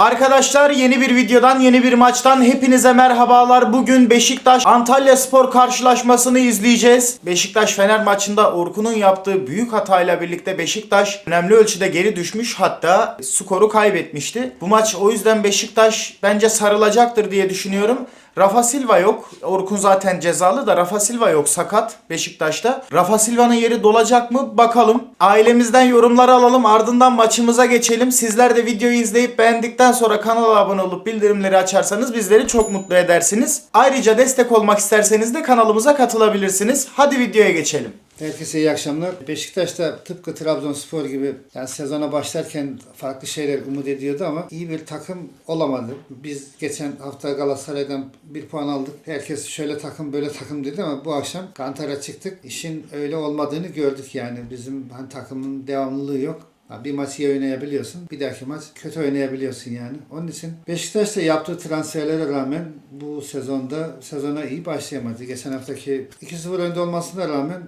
Arkadaşlar yeni bir videodan yeni bir maçtan hepinize merhabalar. Bugün Beşiktaş Antalya Spor karşılaşmasını izleyeceğiz. Beşiktaş Fener maçında Orkun'un yaptığı büyük hatayla birlikte Beşiktaş önemli ölçüde geri düşmüş hatta skoru kaybetmişti. Bu maç o yüzden Beşiktaş bence sarılacaktır diye düşünüyorum. Rafa Silva yok. Orkun zaten cezalı da Rafa Silva yok sakat Beşiktaş'ta. Rafa Silva'nın yeri dolacak mı bakalım. Ailemizden yorumları alalım ardından maçımıza geçelim. Sizler de videoyu izleyip beğendikten sonra kanala abone olup bildirimleri açarsanız bizleri çok mutlu edersiniz. Ayrıca destek olmak isterseniz de kanalımıza katılabilirsiniz. Hadi videoya geçelim. Herkese iyi akşamlar. Beşiktaş'ta tıpkı Trabzonspor gibi yani sezona başlarken farklı şeyler umut ediyordu ama iyi bir takım olamadı. Biz geçen hafta Galatasaray'dan bir puan aldık. Herkes şöyle takım böyle takım dedi ama bu akşam Kantar'a çıktık. İşin öyle olmadığını gördük yani. Bizim hani takımın devamlılığı yok. Bir maçı iyi oynayabiliyorsun. Bir dahaki maç kötü oynayabiliyorsun yani. Onun için Beşiktaş da yaptığı transferlere rağmen bu sezonda sezona iyi başlayamadı. Geçen haftaki 2-0 önde olmasına rağmen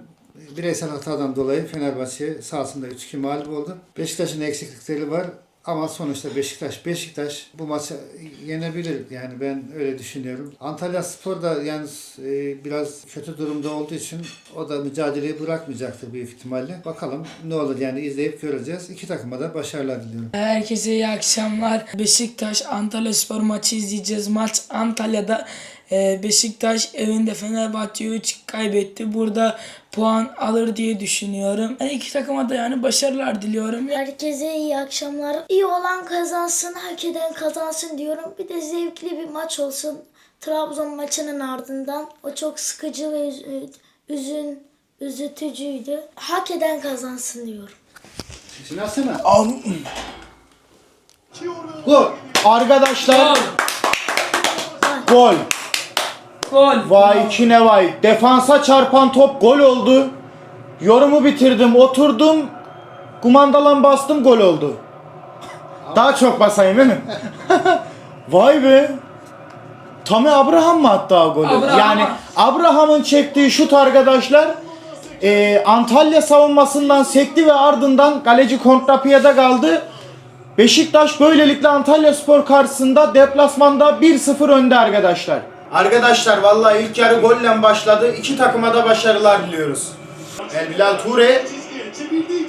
bireysel hatadan dolayı Fenerbahçe sahasında 3-2 mağlup oldu. Beşiktaş'ın eksiklikleri var. Ama sonuçta Beşiktaş, Beşiktaş bu maçı yenebilir. Yani ben öyle düşünüyorum. Antalya Spor da yani e, biraz kötü durumda olduğu için o da mücadeleyi bırakmayacaktır büyük ihtimalle. Bakalım ne olur yani izleyip göreceğiz. İki takıma da başarılar diliyorum. Herkese iyi akşamlar. Beşiktaş Antalya Spor maçı izleyeceğiz. Maç Antalya'da. Ee, Beşiktaş evinde Fenerbahçe'yi 3 kaybetti. Burada puan alır diye düşünüyorum. Yani iki takıma da yani başarılar diliyorum. Herkese iyi akşamlar. İyi olan kazansın, hak eden kazansın diyorum. Bir de zevkli bir maç olsun. Trabzon maçının ardından o çok sıkıcı ve üz- üzün üzütücüydü. Hak eden kazansın diyorum. Şimdi atsana. Al- Gol. Arkadaşlar gol. Gol. Vay kine vay. Defansa çarpan top gol oldu. Yorumu bitirdim, oturdum. Kumandalan bastım gol oldu. Daha çok basayım değil mi? vay be. Tami Abraham mı o golü? Abraham. Yani Abraham'ın çektiği şut arkadaşlar e, Antalya savunmasından sekti ve ardından kaleci kontrapiyede kaldı. Beşiktaş böylelikle Antalya Spor karşısında deplasmanda 1-0 önde arkadaşlar. Arkadaşlar vallahi ilk yarı golle başladı. İki takıma da başarılar diliyoruz. El Bilal Ture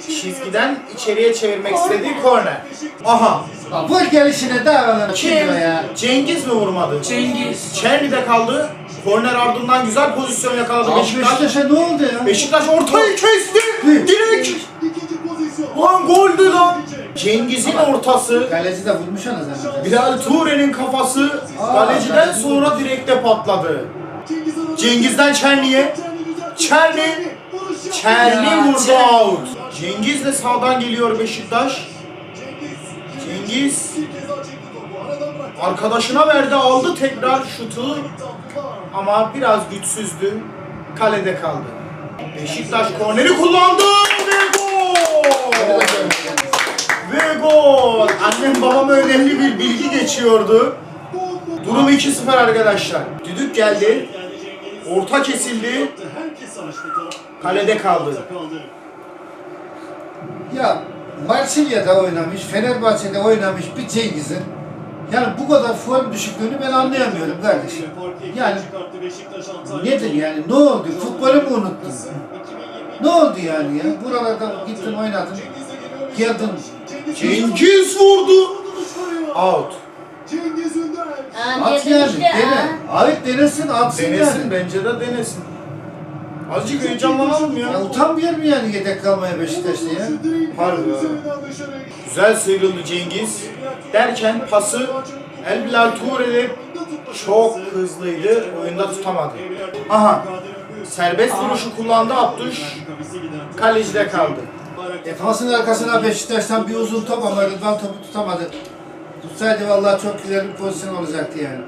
çizgiden içeriye çevirmek istediği korner. Aha. Vur gelişine devam Kim? ya. Cengiz mi vurmadı? Cengiz. Çerni'de kaldı. Korner ardından güzel pozisyon yakaladı Abi Beşiktaş. Beşiktaş'a ne oldu ya? Beşiktaş ortayı kesti. Direkt. Lan goldü lan. Cengiz'in ortası. Kaleci de vurmuş ana zaten. Bilal Ture'nin kafası kaleciden sonra direkte patladı. Cengiz'den Çerni'ye. Çerni. Çerni vurdu out. Cengiz de sağdan geliyor Beşiktaş. Cengiz arkadaşına verdi aldı tekrar şutu ama biraz güçsüzdü. Kalede kaldı. Beşiktaş korneri kullandı ve gol! Ve gol! Annem babama önemli bir bilgi geçiyordu. Durum 2-0 arkadaşlar. Düdük geldi. Orta kesildi. Kalede kaldı. Ya Marsilya'da oynamış, Fenerbahçe'de oynamış bir Cengiz'in yani bu kadar form düşüklüğünü ben anlayamıyorum kardeşim. Yani nedir yani? Ne oldu? Futbolu mu unuttun? Ne oldu yani ya? Buralarda gittin oynadın, geldin. Cengiz vurdu. Out. At yani, dene. Abi denesin, atsın Denesin yani. bence de denesin. Azıcık heyecanlanalım ya. Ya utanmıyor mu yani yedek kalmaya Beşiktaş'ta ya? Harbi ya. Güzel sıyrıldı Cengiz. Derken pası El Bilal Ture'de çok hızlıydı. Oyunda tutamadı. Aha. Serbest vuruşu kullandı Abdüş. Kalecide kaldı. Defansın arkasına Beşiktaş'tan bir uzun top ama Rıdvan topu tutamadı. Tutsaydı vallahi çok güzel bir pozisyon olacaktı yani.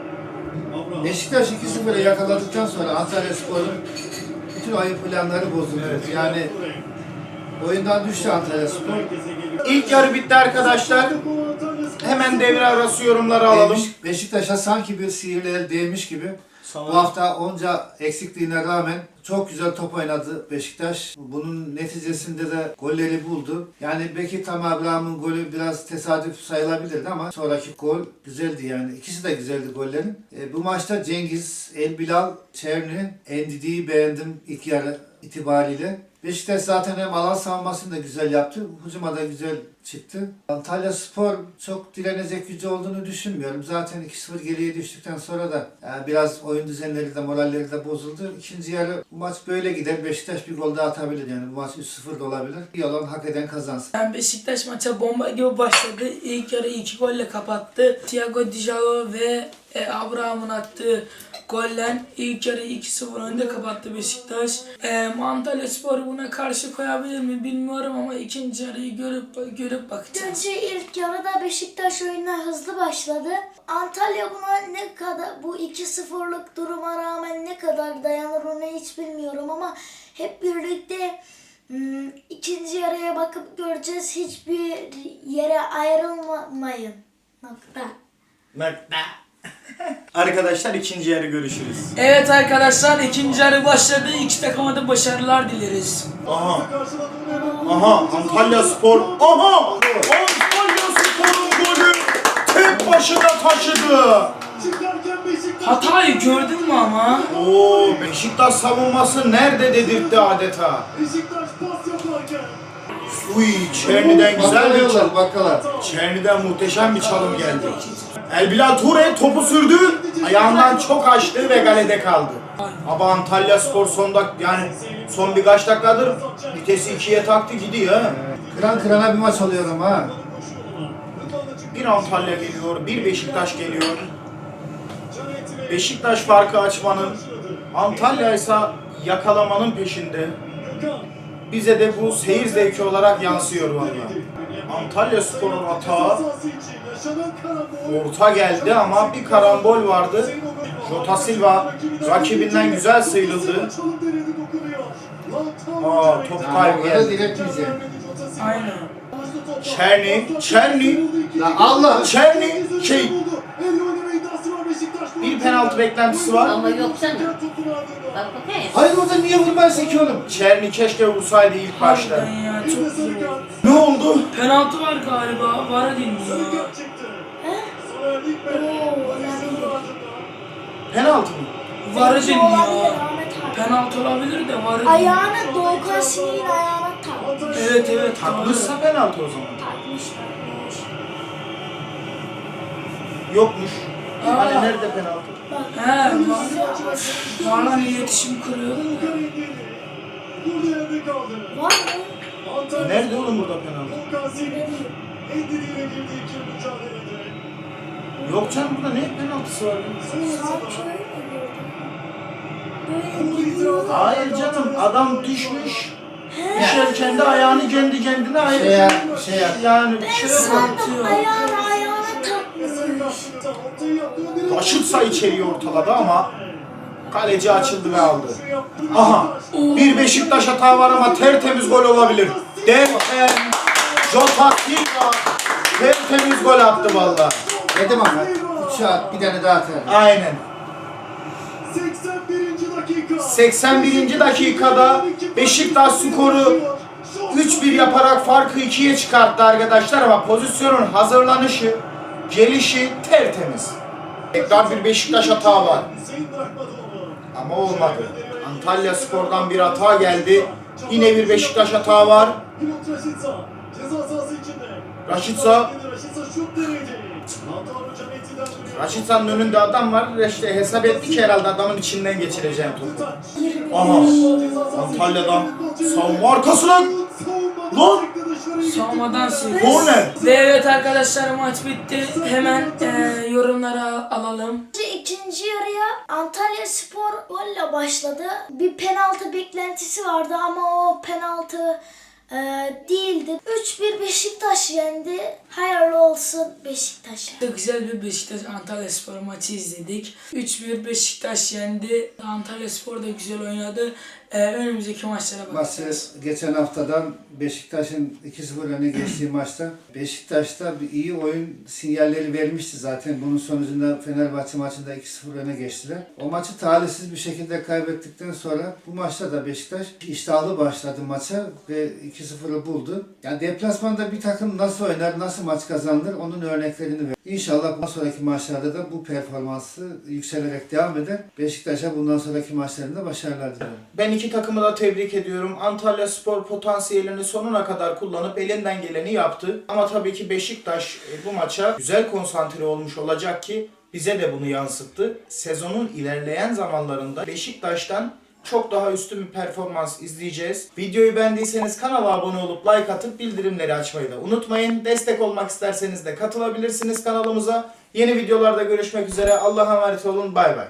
Beşiktaş 2-0'ı yakaladıktan sonra Antalya Spor'un bütün oyun planları bozuldu. Yani oyundan düştü Antalya Spor. İlk yarı bitti arkadaşlar. Hemen devre arası yorumları alalım. Beşiktaş'a sanki bir sihirli el değmiş gibi Bu hafta onca eksikliğine rağmen çok güzel top oynadı Beşiktaş. Bunun neticesinde de golleri buldu. Yani belki Tam Abraham'ın golü biraz tesadüf sayılabilirdi ama sonraki gol güzeldi yani. İkisi de güzeldi gollerin. E, bu maçta Cengiz, El Bilal, Çerni, Endidi'yi beğendim ilk yarı itibariyle. Beşiktaş zaten hem alan savunmasını da güzel yaptı. Hücuma da güzel çıktı. Antalya Spor çok direnecek gücü olduğunu düşünmüyorum. Zaten 2-0 geriye düştükten sonra da yani biraz oyun düzenleri de moralleri de bozuldu. İkinci yarı bu maç böyle gider. Beşiktaş bir gol daha atabilir yani. Bu maç 3-0 da olabilir. İyi olan hak eden kazansın. Yani Beşiktaş maça bomba gibi başladı. İlk yarı iki golle kapattı. Thiago Dijao ve e, Abraham'ın attığı golle ilk yarı 2-0 önde kapattı Beşiktaş. E, Antalya Spor buna karşı koyabilir mi bilmiyorum ama ikinci yarıyı görüp görüp bakacağız. Bence ilk yarıda Beşiktaş oyuna hızlı başladı. Antalya buna ne kadar bu 2-0'lık duruma rağmen ne kadar dayanır onu hiç bilmiyorum ama hep birlikte hmm, ikinci yarıya bakıp göreceğiz. Hiçbir yere ayrılmayın. Nokta. Arkadaşlar ikinci yarı görüşürüz. Evet arkadaşlar ikinci yarı başladı. İki takıma da başarılar dileriz. Aha. Aha Antalya Spor. Aha! Antalya Spor'un golü tek başına taşıdı. Hatayı gördün mü ama? Oo Beşiktaş savunması nerede dedirtti adeta. Beşiktaş pas yaparken Uy Çerni'den güzel bir çalım. Bakkalıyorlar bakkala. Çerni'den muhteşem bir çalım geldi. El Bilal Ture topu sürdü. Ayağından çok açtı ve galede kaldı. Ama Antalya Spor son dak yani son birkaç dakikadır vitesi ikiye taktı gidiyor. Kıran kırana bir maç oluyor ama ha. Bir Antalya geliyor, bir Beşiktaş geliyor. Beşiktaş farkı açmanın, Antalya ise yakalamanın peşinde. Bize de bu seyir zevki olarak yansıyor vallahi. Antalya Spor'un hata orta geldi ama bir karambol vardı. Jota Silva rakibinden güzel sıyrıldı. Aa top kaybı geldi. Aynen. Çerni, Çerni, La Allah! Çerni, şey bir penaltı beklentisi var. Ama yok canım. Bak bakayım. Hayır orada niye vurmazsın ki oğlum? Çerni keşke vursaydı ilk başta. Harbiden ya çok iyi oldu. Ne oldu? Penaltı var galiba. Var değil mi ya? Penaltı mı? Var Bence değil mi olabilir ya? Ahmet abi. Penaltı olabilir de var değil mi? Ayağını Doğukan Sinir'in ayağına takmış. Evet evet. doğru. Takmışsa penaltı o zaman. Takmış takmış. Yokmuş. Aa. Hani nerede penaltı? He. Varla iletişim kuruyor. Burada yerde kaldı. Var mı? Nerede oğlum burada penaltı? Volkan Selim. Endiriyle girdi iki mücadelede. Yok canım burada ne penaltısı var? Hayır canım adam düşmüş. Düşerken de ayağını kendi kendine ayır. Şey yap, şey yap. Yani bir şey yok. Ayağını ayağına takmış. Taşıtsa içeriye ortaladı ama kaleci açıldı ve aldı. Aha bir Beşiktaş hata var ama tertemiz gol olabilir. Derken Jota Silva tertemiz gol attı valla. Dedim ama. Üç saat bir tane daha atar. Aynen. 81. dakika. 81. dakikada Beşiktaş skoru 3-1 yaparak farkı 2'ye çıkarttı arkadaşlar ama pozisyonun hazırlanışı, gelişi tertemiz. Tekrar bir Beşiktaş hata var ama olmadı. Antalya Spor'dan bir hata geldi. Yine bir Beşiktaş hata var. Raşitsa. Raşitsa. Şut. Raşitsa'nın önünde adam var. İşte hesap ettik herhalde adamın içinden geçireceğim topu. Aha. Antalya'dan savunma arkasına. Lan! Savunmadan sıyrıldı. Korner. Ve evet arkadaşlar maç bitti. Hemen e, yorumlara alalım. İkinci yarıya Antalya Spor golle başladı. Bir penaltı beklentisi vardı ama o penaltı e, değildi. 3-1 Beşiktaş yendi. Hayırlı olsun Beşiktaş'a. Çok güzel bir Beşiktaş Antalya Spor maçı izledik. 3-1 Beşiktaş yendi. Antalya Spor da güzel oynadı. Ee, önümüzdeki maçlara Maçı bakacağız. geçen haftadan Beşiktaş'ın 2-0 öne geçtiği maçta Beşiktaş'ta bir iyi oyun sinyalleri vermişti zaten. Bunun sonucunda Fenerbahçe maçında 2-0 öne geçtiler. O maçı talihsiz bir şekilde kaybettikten sonra bu maçta da Beşiktaş iştahlı başladı maça ve 2-0'ı buldu. Yani deplasmanda bir takım nasıl oynar, nasıl maç kazanır onun örneklerini ver. İnşallah bundan sonraki maçlarda da bu performansı yükselerek devam eder. Beşiktaş'a bundan sonraki maçlarında başarılar diliyorum. Ben iki takımı da tebrik ediyorum. Antalya Spor potansiyelini sonuna kadar kullanıp elinden geleni yaptı. Ama tabii ki Beşiktaş e, bu maça güzel konsantre olmuş olacak ki bize de bunu yansıttı. Sezonun ilerleyen zamanlarında Beşiktaş'tan çok daha üstün bir performans izleyeceğiz. Videoyu beğendiyseniz kanala abone olup like atıp bildirimleri açmayı da unutmayın. Destek olmak isterseniz de katılabilirsiniz kanalımıza. Yeni videolarda görüşmek üzere. Allah'a emanet olun. Bay bay.